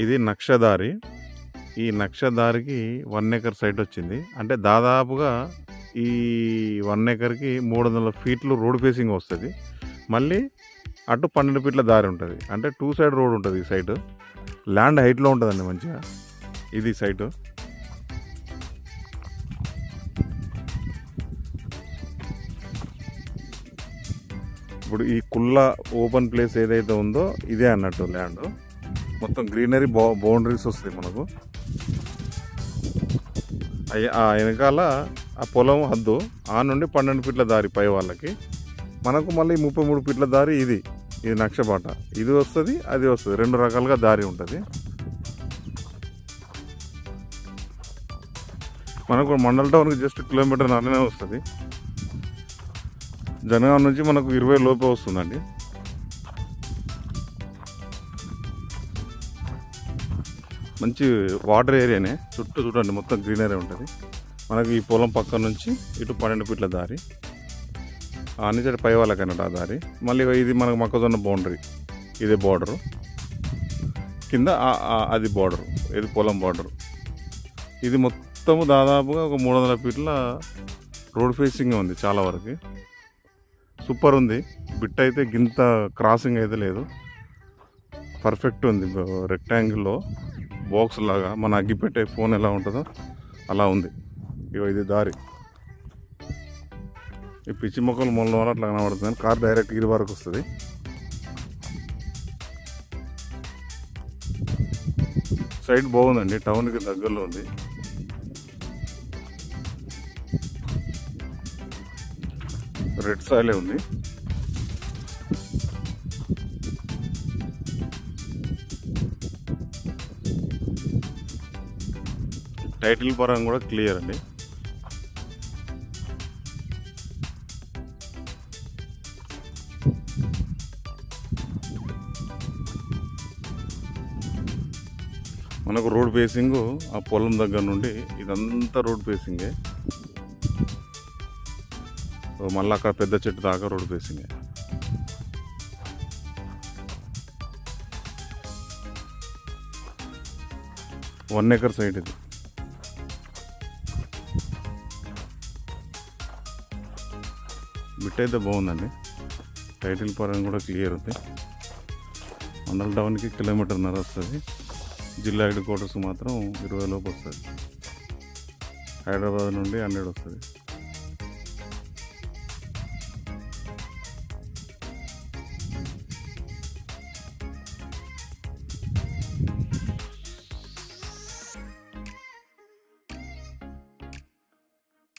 ఇది నక్షదారి. ఈ నక్షదారికి one acre site వచ్చింది. అంటే దాదాపుగా ఈ వన్ ఎకర్కి మూడు వందల ఫీట్లు రోడ్ ఫేసింగ్ వస్తుంది. మళ్ళీ అటు పన్నెండు ఫీట్ల దారి ఉంటుంది. అంటే టూ సైడ్ రోడ్ ఉంటుంది ఈ సైటు. ల్యాండ్ హైట్లో ఉంటుందండి మంచిగా. ఇది సైటు. ఇప్పుడు ఈ కుల్ల ఓపెన్ ప్లేస్ ఏదైతే ఉందో ఇదే అన్నట్టు ల్యాండ్. మొత్తం గ్రీనరీ బౌ బౌండరీస్ వస్తాయి మనకు. ఆ వెనకాల ఆ పొలం హద్దు ఆ నుండి పన్నెండు ఫీట్ల దారి పై వాళ్ళకి. మనకు మళ్ళీ ముప్పై మూడు ఫీట్ల దారి ఇది ఇది నక్షబాట ఇది వస్తుంది అది వస్తుంది. రెండు రకాలుగా దారి ఉంటుంది. మనకు మండల్ టౌన్కి జస్ట్ కిలోమీటర్ నరనే వస్తుంది. జనగాం నుంచి మనకు ఇరవై లోపే వస్తుందండి. మంచి వాటర్ ఏరియానే చుట్టూ చూడండి మొత్తం గ్రీనరీ ఉంటుంది. మనకి ఈ పొలం పక్క నుంచి ఇటు పన్నెండు ఫీట్ల దారి ఆ నుంచి పై వాళ్ళకన్నట్టు ఆ దారి. మళ్ళీ ఇది మనకు మొక్కజొన్న బౌండరీ ఇదే బార్డరు కింద అది బార్డరు ఇది పొలం బార్డరు ఇది మొత్తము దాదాపుగా ఒక మూడు వందల ఫీట్ల రోడ్ ఫేసింగ్ ఉంది చాలా వరకు. సూపర్ ఉంది. బిట్ అయితే గింత క్రాసింగ్ అయితే లేదు. పర్ఫెక్ట్ ఉంది. రెక్టాంగిల్లో బాక్స్ లాగా మన అగ్గి పెట్టే ఫోన్ ఎలా ఉంటుందో అలా ఉంది. ఇగో ఇది దారి. ఈ పిచ్చి మొక్కలు మొన్న వల్ల అట్లా కనబడుతుంది. కార్ డైరెక్ట్ ఇది వరకు వస్తుంది. సైడ్ బాగుందండి. టౌన్కి దగ్గరలో ఉంది. రెడ్ సాయిలే ఉంది. టైటిల్ పరంగా కూడా క్లియర్ అండి. మనకు రోడ్ ఫేసింగ్ ఆ పొలం దగ్గర నుండి ఇదంతా రోడ్ ఫేసింగే. ఓ మళ్ళీ అక్కడ పెద్ద చెట్టు దాకా రోడ్ ఫేసింగే. వన్ ఎకర్ సైడ్ ఇది. బిట్ అయితే బాగుందండి. టైటిల్ పరంగా కూడా క్లియర్ ఉంది. మండల టౌన్కి కిలోమీటర్న్నర వస్తుంది. జిల్లా హెడ్ క్వార్టర్స్ మాత్రం ఇరవై లోపు వస్తుంది. హైదరాబాద్ నుండి హండ్రెడ్ వస్తుంది.